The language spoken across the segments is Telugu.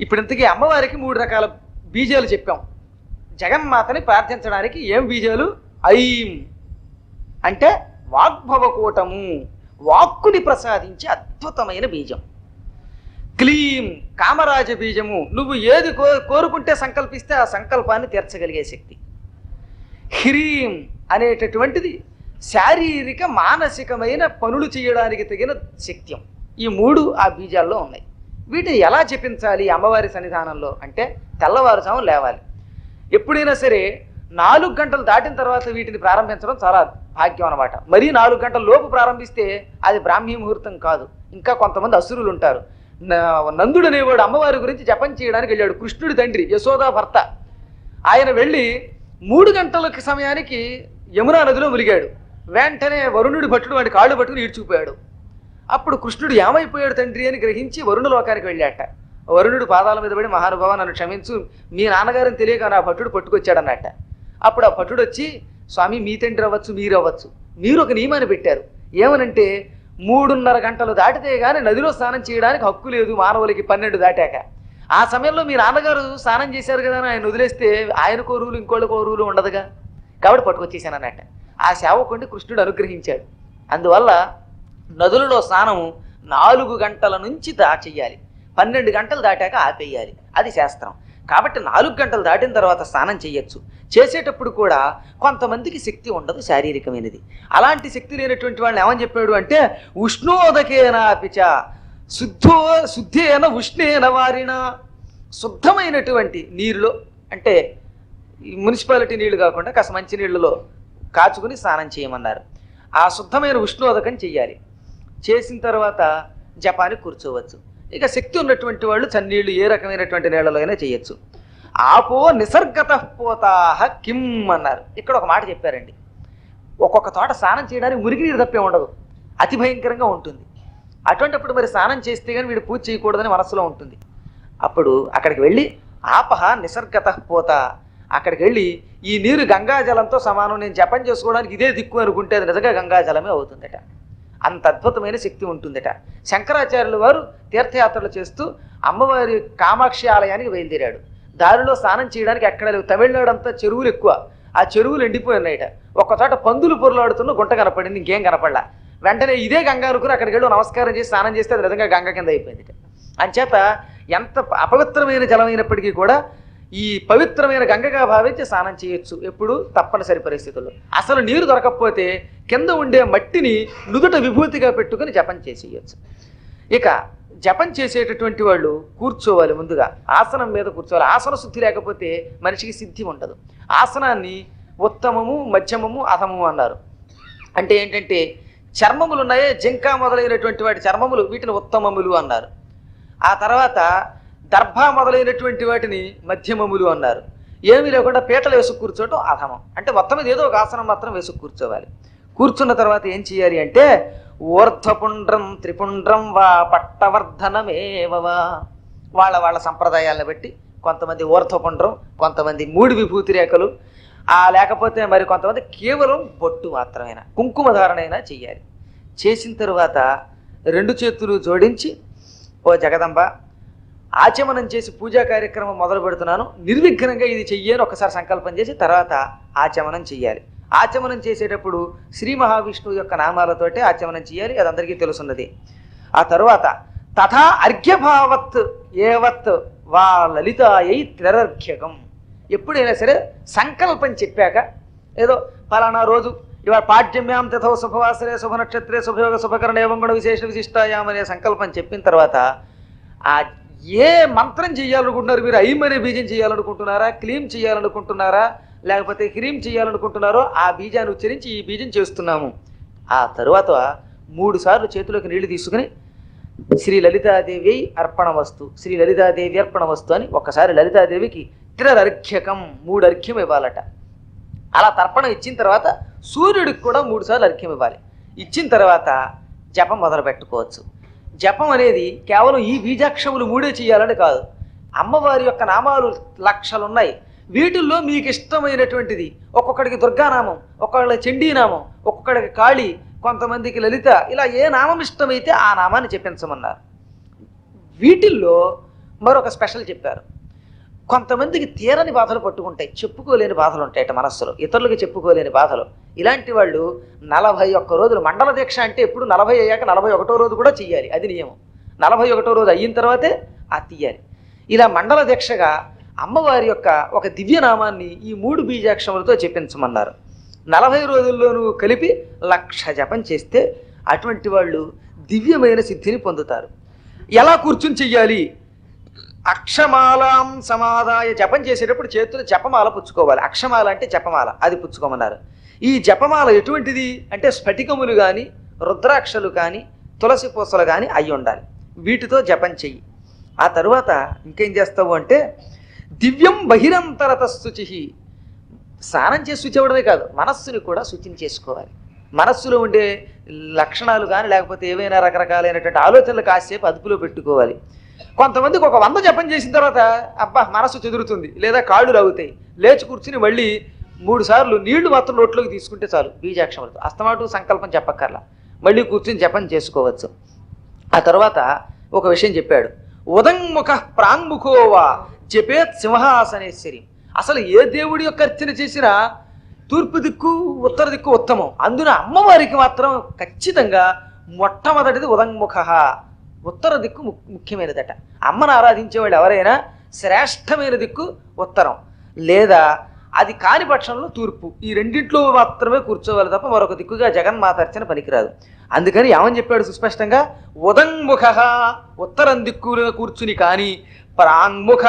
ఇప్పుడు ఇంతకీ అమ్మవారికి మూడు రకాల బీజాలు చెప్పాం. జగన్మాతని ప్రార్థించడానికి ఏం బీజాలు? ఐం. అంటే వాగ్భవకూటము. వాక్కుని ప్రసాదించే అద్భుతమైన బీజం. క్లీం కామరాజ బీజము. నువ్వు ఏది కో కోరుకుంటే సంకల్పిస్తే ఆ సంకల్పాన్ని తీర్చగలిగే శక్తి. హ్రీం అనేటటువంటిది శారీరక మానసికమైన పనులు చేయడానికి తగిన శక్త్యం ఈ మూడు ఆ బీజాల్లో ఉన్నాయి. వీటిని ఎలా చెప్పించాలి అమ్మవారి సన్నిధానంలో అంటే తెల్లవారుజాము లేవాలి. ఎప్పుడైనా సరే నాలుగు గంటలు దాటిన తర్వాత వీటిని ప్రారంభించడం చాలా భాగ్యం అనమాట మరీ నాలుగు గంటల లోపు ప్రారంభిస్తే అది బ్రాహ్మీ ముహూర్తం కాదు. ఇంకా కొంతమంది అసురులు ఉంటారు. న- నందుడు అనేవాడు అమ్మవారి గురించి జపం చేయడానికి వెళ్ళాడు. కృష్ణుడి తండ్రి యశోదా భర్త. ఆయన వెళ్ళి మూడు గంటలకి సమయానికి యమునా నదిలో ములిగాడు వెంటనే వరుణుడి భట్టుడు వాడి కాళ్ళు పట్టుకుని ఈడ్చుకుపోయాడు. అప్పుడు కృష్ణుడు ఏమైపోయాడు తండ్రి అని గ్రహించి వరుణ లోకానికి వెళ్ళాట వరుణుడు పాదాల మీద పడి మహానుభావ నన్ను క్షమించు మీ నాన్నగారిని తెలియక నా భటుడు పట్టుకొచ్చాడన్నట్ట. అప్పుడు ఆ భటుడు వచ్చి స్వామి మీ తండ్రి అవ్వచ్చు మీరు అవ్వచ్చు. మీరు ఒక నియమాన్ని పెట్టారు. ఏమనంటే మూడున్నర గంటలు దాటితే గానీ నదిలో స్నానం చేయడానికి హక్కు లేదు మానవులకి పన్నెండు దాటాక. ఆ సమయంలో మీ నాన్నగారు స్నానం చేశారు కదా అని ఆయన వదిలేస్తే ఆయనకో రూలు ఇంకోళ్ళకో రూలు ఉండదుగా? కాబట్టి పట్టుకొచ్చేసాను అన్నట్ట ఆ సేవకుండి కృష్ణుడు అనుగ్రహించాడు. అందువల్ల నదులలో స్నానము నాలుగు గంటల నుంచి దా పన్నెండు గంటలు దాటాక ఆపేయాలి. అది శాస్త్రం. కాబట్టి నాలుగు గంటలు దాటిన తర్వాత స్నానం చేయొచ్చు. చేసేటప్పుడు కూడా కొంతమందికి శక్తి ఉండదు శారీరకమైనది. అలాంటి శక్తి లేనటువంటి వాళ్ళని ఏమని చెప్పాడు అంటే ఉష్ణోదకేనాపిచ శుద్ధో శుద్ధేన ఉష్ణేన వారిన శుద్ధమైనటువంటి నీరులో అంటే ఈ మున్సిపాలిటీ నీళ్ళు కాకుండా కాస్త మంచి నీళ్ళలో కాచుకుని స్నానం చేయమన్నారు. ఆ శుద్ధమైన ఉష్ణోదకం చేయాలి. చేసిన తర్వాత జపానికి కూర్చోవచ్చు. ఇక శక్తి ఉన్నటువంటి వాళ్ళు చన్నీళ్ళు ఏ రకమైనటువంటి నీళ్ళలో అయినా చేయొచ్చు. ఆపో నిసర్గత పోతాహ కిమ్ అన్నారు. ఇక్కడ ఒక మాట చెప్పారండి. ఒక్కొక్క తోట స్నానం చేయడానికి మురికి నీరు తప్పే ఉండదు. అతి భయంకరంగా ఉంటుంది. అటువంటిప్పుడు మరి స్నానం చేస్తే కానీ వీడు పూజ చేయకూడదని మనసులో ఉంటుంది. అప్పుడు అక్కడికి వెళ్ళి ఆపహ నిసర్గత పోత. అక్కడికి వెళ్ళి ఈ నీరు గంగాజలంతో సమానం. నేను జపం చేసుకోవడానికి ఇదే దిక్కు అనుకుంటే అది నిజంగా గంగాజలమే అవుతుందట. అంత అద్భుతమైన శక్తి ఉంటుందట. శంకరాచార్యుల వారు తీర్థయాత్రలు చేస్తూ అమ్మవారి కామాక్షి ఆలయానికి బయలుదేరాడు. దారిలో స్నానం చేయడానికి ఎక్కడ లేవు. తమిళనాడు అంతా చెరువులు ఎక్కువ. ఆ చెరువులు ఎండిపోయి ఉన్నాయట ఒక చోట పందులు పొరలాడుతున్న గుంట కనపడింది ఇంకేం కనపడలా. వెంటనే ఇదే గంగ అనుకుని అక్కడికి వెళ్ళి నమస్కారం చేసి స్నానం చేస్తే అది నిజంగా గంగ కింద అయిపోయింది అంచేత ఎంత అపవిత్రమైన జలమైనప్పటికీ కూడా ఈ పవిత్రమైన గంగగా భావించి స్నానం చేయొచ్చు. ఎప్పుడు తప్పనిసరి పరిస్థితుల్లో. అసలు నీరు దొరకకపోతే కింద ఉండే మట్టిని నుదుట విభూతిగా పెట్టుకుని జపం చేసేయచ్చు. ఇక జపం చేసేటటువంటి వాళ్ళు కూర్చోవాలి ముందుగా. ఆసనం మీద కూర్చోవాలి. ఆసన శుద్ధి లేకపోతే మనిషికి సిద్ధి ఉండదు. ఆసనాన్ని ఉత్తమము మధ్యమము అధమము అన్నారు. అంటే ఏంటంటే చర్మములు ఉన్నాయే జింక మొదలైనటువంటి వాటి చర్మములు వీటిని ఉత్తమములు అన్నారు. ఆ తర్వాత దర్భ మొదలైనటువంటి వాటిని మధ్యమములు అన్నారు. ఏమీ లేకుండా పీటలు వేసుకు కూర్చోవటం అధమం. అంటే మొత్తం మీద ఏదో ఒక ఆసనం మాత్రం వేసుకు కూర్చోవాలి. కూర్చున్న తర్వాత ఏం చేయాలి అంటే ఊర్ధ్వపుండ్రం త్రిపుండ్రం వా పట్టవర్ధనమేవవా వాళ్ళ వాళ్ళ సంప్రదాయాలను బట్టి కొంతమంది ఊర్ధ్వపుండ్రం కొంతమంది మూడు విభూతి రేఖలు ఆ లేకపోతే మరి కొంతమంది కేవలం బొట్టు మాత్రమేనా కుంకుమ ధారణైనా చేయాలి. చేసిన తరువాత రెండు చేతులు జోడించి ఓ జగదంబ ఆచమనం చేసి పూజా కార్యక్రమం మొదలు పెడుతున్నాను. నిర్విఘ్నంగా ఇది చెయ్యని ఒకసారి సంకల్పం చేసి తర్వాత ఆచమనం చెయ్యాలి. ఆచమనం చేసేటప్పుడు శ్రీ మహావిష్ణువు యొక్క నామాలతోటే ఆచమనం చేయాలి అది అందరికీ తెలుసున్నది. ఆ తరువాత తథా అర్ఘ్యభావత్ ఏవత్ వా లలితాయై త్రరర్ఘ్యకం ఎప్పుడైనా సరే సంకల్పం చెప్పాక ఏదో ఫలానా రోజు ఇవాళ పాఠ్యమ్యాం తథో శుభవాసరే శుభ నక్షత్రే శుభయోగ శుభకరణ ఏవం గుణ విశేష విశిష్టాయాం అనే సంకల్పం చెప్పిన తర్వాత ఆ ఏ మంత్రం చేయాలనుకుంటున్నారు? మీరు ఐమనే బీజం చేయాలనుకుంటున్నారా? క్లీం చేయాలనుకుంటున్నారా? లేకపోతే హ్రీం చేయాలనుకుంటున్నారో ఆ బీజాన్ని ఉచ్చరించి ఈ బీజం చేస్తున్నాము. ఆ తరువాత మూడు సార్లు చేతిలోకి నీళ్ళు తీసుకుని శ్రీ లలితాదేవి అర్పణ వస్తు శ్రీ లలితాదేవి అర్పణ వస్తు అని ఒకసారి లలితాదేవికి త్రిరర్ఘ్యకం మూడు అర్ఘ్యం ఇవ్వాలట. అలా తర్పణం ఇచ్చిన తర్వాత సూర్యుడికి కూడా మూడు సార్లు అర్ఘ్యం ఇవ్వాలి. ఇచ్చిన తర్వాత జపం మొదలు పెట్టుకోవచ్చు జపం అనేది కేవలం ఈ బీజాక్షములు మూడే చేయాలని కాదు. అమ్మవారి యొక్క నామాలు లక్షలు ఉన్నాయి వీటిల్లో మీకు ఇష్టమైనటువంటిది ఒక్కొక్కడికి దుర్గానామం ఒక్కొక్కడికి చండీనామం ఒక్కొక్కడికి కాళీ కొంతమందికి లలిత ఇలా ఏ నామం ఇష్టమైతే ఆ నామాన్ని చెప్పించమన్నారు వీటిల్లో మరొక స్పెషల్ చెప్పారు. కొంతమందికి తీరని బాధలు పట్టుకుంటాయి. చెప్పుకోలేని బాధలు ఉంటాయట మనస్సులో. ఇతరులకి చెప్పుకోలేని బాధలు. ఇలాంటి వాళ్ళు నలభై ఒక్క రోజులు మండల దీక్ష అంటే ఎప్పుడు నలభై అయ్యాక నలభై ఒకటో రోజు కూడా చెయ్యాలి. అది నియమం. నలభై ఒకటో రోజు అయిన తర్వాతే ఆ తీయాలి. ఇలా మండల దీక్షగా అమ్మవారి యొక్క ఒక దివ్యనామాన్ని ఈ మూడు బీజాక్షములతో చెప్పించమన్నారు. నలభై రోజుల్లోనూ కలిపి లక్ష జపం చేస్తే అటువంటి వాళ్ళు దివ్యమైన సిద్ధిని పొందుతారు. ఎలా కూర్చుని చెయ్యాలి? అక్షమాలాం సమాదాయ జపం చేసేటప్పుడు చేతులు జపమాల పుచ్చుకోవాలి. అక్షమాల అంటే జపమాల అది పుచ్చుకోమన్నారు. ఈ జపమాల ఎటువంటిది? అంటే స్ఫటికములు కానీ రుద్రాక్షలు కానీ తులసి పూసలు కానీ అయి ఉండాలి. వీటితో జపం చెయ్యి. ఆ తరువాత ఇంకేం చేస్తావు అంటే దివ్యం బహిరంతరత శుచి స్నానం చేసి శుచి కాదు మనస్సుని కూడా శుచిని చేసుకోవాలి. మనస్సులో ఉండే లక్షణాలు కానీ లేకపోతే ఏవైనా రకరకాలైనటువంటి ఆలోచనలు కాసేపు అదుపులో పెట్టుకోవాలి. కొంతమందికి ఒక వంద జపం చేసిన తర్వాత అబ్బా మనసు చెదురుతుంది లేదా కాళ్ళు లాగుతాయి. లేచి కూర్చుని మళ్ళీ మూడు సార్లు నీళ్ళు మాత్రం నోట్లోకి తీసుకుంటే చాలు బీజాక్షములతో అస్తమాటు సంకల్పం చెప్పక్కర్లా. మళ్ళీ కూర్చుని జపం చేసుకోవచ్చు. ఆ తర్వాత ఒక విషయం చెప్పాడు. ఉదంముఖ ప్రాంగుఖోవా జపేత్ సింహాసనేశ్వరి అసలు ఏ దేవుడి యొక్క అర్చన చేసినా తూర్పు దిక్కు ఉత్తర దిక్కు ఉత్తమం. అందున అమ్మవారికి మాత్రం ఖచ్చితంగా మొట్టమొదటిది ఉదంముఖ ఉత్తర దిక్కు ము- ముఖ్యమైనదట. అమ్మను ఆరాధించేవాళ్ళు ఎవరైనా శ్రేష్టమైన దిక్కు ఉత్తరం. లేదా అది కాని పక్షంలో తూర్పు. ఈ రెండింటిలో మాత్రమే కూర్చోవాలి తప్ప మరొక దిక్కుగా జగన్మాత అర్చన పనికిరాదు. అందుకని ఏమని చెప్పాడు సుస్పష్టంగా ఉదంముఖ ఉత్తరం దిక్కున కూర్చుని కానీ ప్రాంగుఖ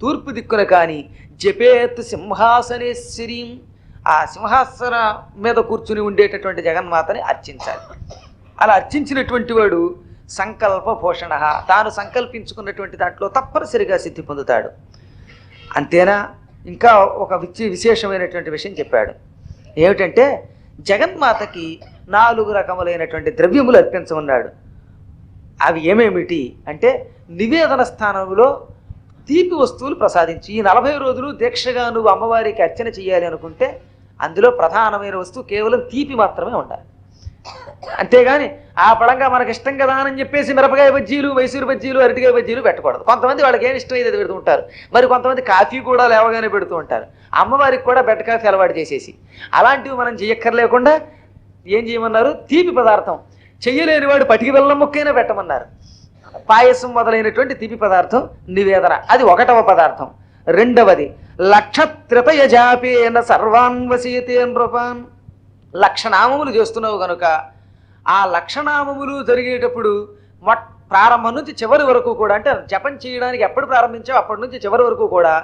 తూర్పు దిక్కున కానీ జపేత్ సింహాసనేశ్వరీం. ఆ సింహాసన మీద కూర్చుని ఉండేటటువంటి జగన్మాతని అర్చించాలి. అలా అర్చించినటువంటి వాడు సంకల్ప పోషణ. తాను సంకల్పించుకున్నటువంటి దాంట్లో తప్పనిసరిగా సిద్ధి పొందుతాడు. అంతేనా? ఇంకా ఒక విచి విశేషమైనటువంటి విషయం చెప్పాడు. ఏమిటంటే జగన్మాతకి నాలుగు రకములైనటువంటి ద్రవ్యములు అర్పించమన్నాడు. అవి ఏమేమిటి? అంటే నివేదన స్థానంలో తీపి వస్తువులు ప్రసాదించి ఈ నలభై రోజులు దీక్షగా నువ్వు అమ్మవారికి అర్చన చేయాలి అనుకుంటే అందులో ప్రధానమైన వస్తువు కేవలం తీపి మాత్రమే ఉండాలి. అంతేగాని ఆ పడంగా మనకి ఇష్టం కదా అని చెప్పేసి మిరపకాయ బజ్జీలు మైసూరు బజ్జీలు అరటికాయ బజ్జీలు పెట్టకూడదు. కొంతమంది వాళ్ళకి ఏమి ఇష్టం అయితే పెడుతూ ఉంటారు. మరి కొంతమంది కాఫీ కూడా లేవగానే పెడుతూ ఉంటారు. అమ్మవారికి కూడా బెట్ట కాఫీ అలవాటు చేసేసి. అలాంటివి మనం చేయక్కర్లేకుండా ఏం చేయమన్నారు? తీపి పదార్థం. చెయ్యలేని వాడు పటికి బెల్లం ముక్కైనా పెట్టమన్నారు. పాయసం మొదలైనటువంటి తీపి పదార్థం నివేదన. అది ఒకటవ పదార్థం. రెండవది లక్షత్రితయ జాపేన సర్వాన్ వసీతే నృపాన్. లక్షనామములు చేస్తున్నావు కనుక ఆ లక్షణామములు జరిగేటప్పుడు మొట్ ప్రారంభం నుంచి చివరి వరకు కూడా అంటే జపం చేయడానికి ఎప్పుడు ప్రారంభించావు అప్పటి నుంచి చివరి వరకు కూడా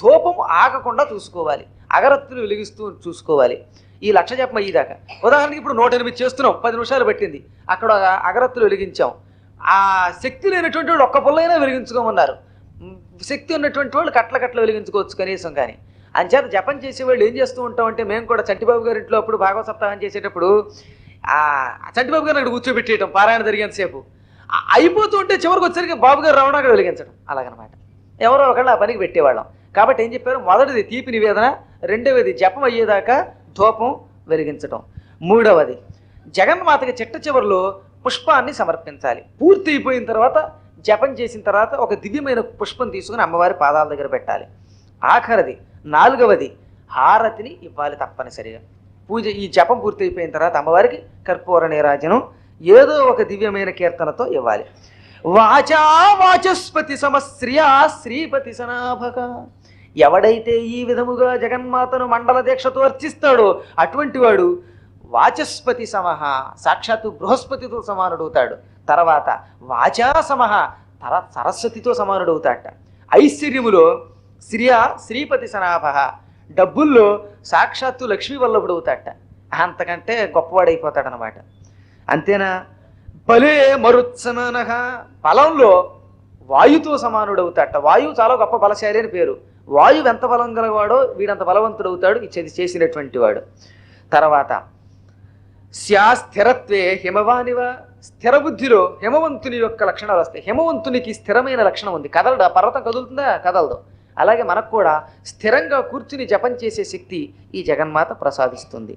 ధూపం ఆగకుండా చూసుకోవాలి. అగరత్తులు వెలిగిస్తూ చూసుకోవాలి. ఈ లక్ష జపం అయ్యేదాకా. ఉదాహరణకి ఇప్పుడు నూట ఎనిమిది చేస్తున్నాం పది నిమిషాలు పెట్టింది. అక్కడ అగరత్తులు వెలిగించాం. ఆ శక్తి లేనటువంటి వాళ్ళు ఒక్క పుల్లైనా వెలిగించుకోమన్నారు. శక్తి ఉన్నటువంటి వాళ్ళు కట్ల కట్ల వెలిగించుకోవచ్చు కనీసం కానీ. అంచేత జపం చేసేవాళ్ళు ఏం చేస్తూ ఉంటాం అంటే మేము కూడా చంటిబాబు గారి ఇంట్లో అప్పుడు భాగవత సప్తాహం చేసేటప్పుడు చంటిబాబు గారిని అక్కడ కూర్చోబెట్టేయటం పారాయణ జరిగేంత సేపు. అయిపోతూ ఉంటే చివరికి వచ్చేసరికి బాబు గారు రావడం అక్కడ వెలిగించడం. అలాగనమాట. ఎవరో ఒకళ్ళు ఆ పనికి పెట్టేవాళ్ళం. కాబట్టి ఏం చెప్పారు? మొదటిది తీపి నివేదన రెండవది జపం అయ్యేదాకా ధూపం వెలిగించడం మూడవది జగన్మాతకి చిట్ట చివరిలో పుష్పాన్ని సమర్పించాలి. పూర్తి అయిపోయిన తర్వాత జపం చేసిన తర్వాత ఒక దివ్యమైన పుష్పం తీసుకుని అమ్మవారి పాదాల దగ్గర పెట్టాలి. ఆఖరిది నాలుగవది హారతిని ఇవ్వాలి తప్పనిసరిగా. పూజ ఈ జపం పూర్తయిపోయిన తర్వాత అమ్మవారికి కర్పూర నీరాజనం ఏదో ఒక దివ్యమైన కీర్తనతో ఇవ్వాలి. వాచా వాచస్పతి సమశ్రియా శ్రీపతి సనాభక. ఎవడైతే ఈ విధముగా జగన్మాతను మండల దీక్షతో అర్చిస్తాడో అటువంటి వాడు వాచస్పతి సమహ సాక్షాత్తు బృహస్పతితో సమానుడవుతాడు. తర్వాత వాచా సమహ తర సరస్వతితో సమానుడవుతాడట. ఐశ్వర్యములో శ్రియా శ్రీపతి సనాభ డబ్బుల్లో సాక్షాత్తు లక్ష్మీ వల్లభుడవుతాడట అంతకంటే గొప్పవాడైపోతాడనమాట. అంతేనా? బలే మరుత్సమనహ బలంలో వాయుతో సమానుడవుతాడట. వాయువు చాలా గొప్ప బలశాలి అని పేరు. వాయువు ఎంత బలం గలవాడో వీడంత బలవంతుడు అవుతాడు ఇచ్చేది చేసినటువంటి వాడు. తర్వాత స్యా స్థిరత్వే హిమవానివ. స్థిర బుద్ధిలో హిమవంతుని యొక్క లక్షణాలు వస్తాయి. హిమవంతునికి స్థిరమైన లక్షణం ఉంది. కదలడా? పర్వతం కదులుతుందా? కదలదు. అలాగే మనకు కూడా స్థిరంగా కూర్చుని జపం చేసే శక్తి ఈ జగన్మాత ప్రసాదిస్తుంది.